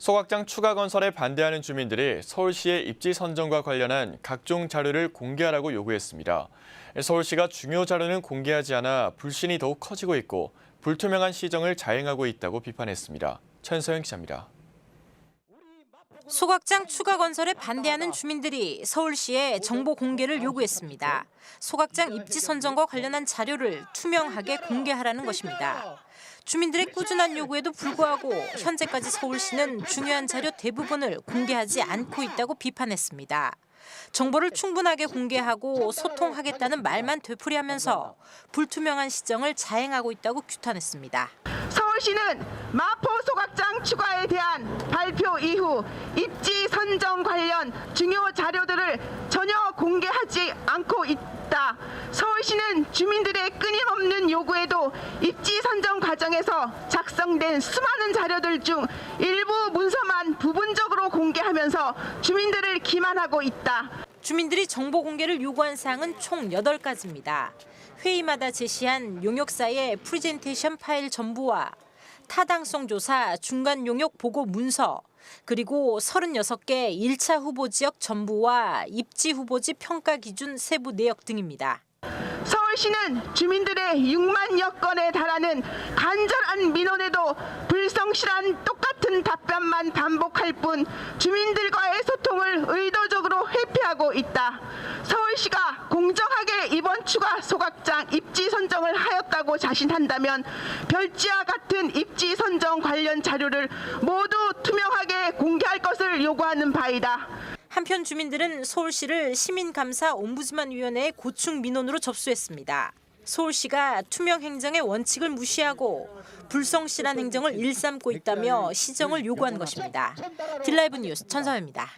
소각장 추가 건설에 반대하는 주민들이 서울시의 입지 선정과 관련한 각종 자료를 공개하라고 요구했습니다. 서울시가 중요 자료는 공개하지 않아 불신이 더욱 커지고 있고 불투명한 시정을 자행하고 있다고 비판했습니다. 천서영 기자입니다. 소각장 추가 건설에 반대하는 주민들이 서울시에 정보 공개를 요구했습니다. 소각장 입지 선정과 관련한 자료를 투명하게 공개하라는 것입니다. 주민들의 꾸준한 요구에도 불구하고 현재까지 서울시는 중요한 자료 대부분을 공개하지 않고 있다고 비판했습니다. 정보를 충분하게 공개하고 소통하겠다는 말만 되풀이하면서 불투명한 시정을 자행하고 있다고 규탄했습니다. 서울시는 마포 소각장 추가에 대한 발표 이후 선정 관련 중요 자료들을 전혀 공개하지 않고 있다. 서울시는 주민들의 끊임없는 요구에도 입지 선정 과정에서 작성된 수많은 자료들 중 일부 문서만 부분적으로 공개하면서 주민들을 기만하고 있다. 주민들이 정보 공개를 요구한 사항은 총 8가지입니다. 회의마다 제시한 용역사의 프리젠테이션 파일 전부와 타당성 조사 중간 용역 보고 문서, 그리고 36개 1차 후보 지역 전부와 입지 후보지 평가 기준 세부 내역 등입니다. 서울시는 주민들의 6만여 건에 달하는 간절한 민원에도 불성실한 똑같은 답변만 반복할 뿐 주민들과의 소통을 의도적으로 회피하고 있다. 서울시가 공정하게 이번 추가 소각장 입지 선정을 하였다고 자신한다면 별지와 같은 입지 선정 관련 자료를 모두 투명하게 공개할 것을 요구하는 바이다. 한편 주민들은 서울시를 시민감사 옴부즈만 위원회에 고충 민원으로 접수했습니다. 서울시가 투명 행정의 원칙을 무시하고 불성실한 행정을 일삼고 있다며 시정을 요구한 것입니다. 딜라이브 뉴스 천서입니다.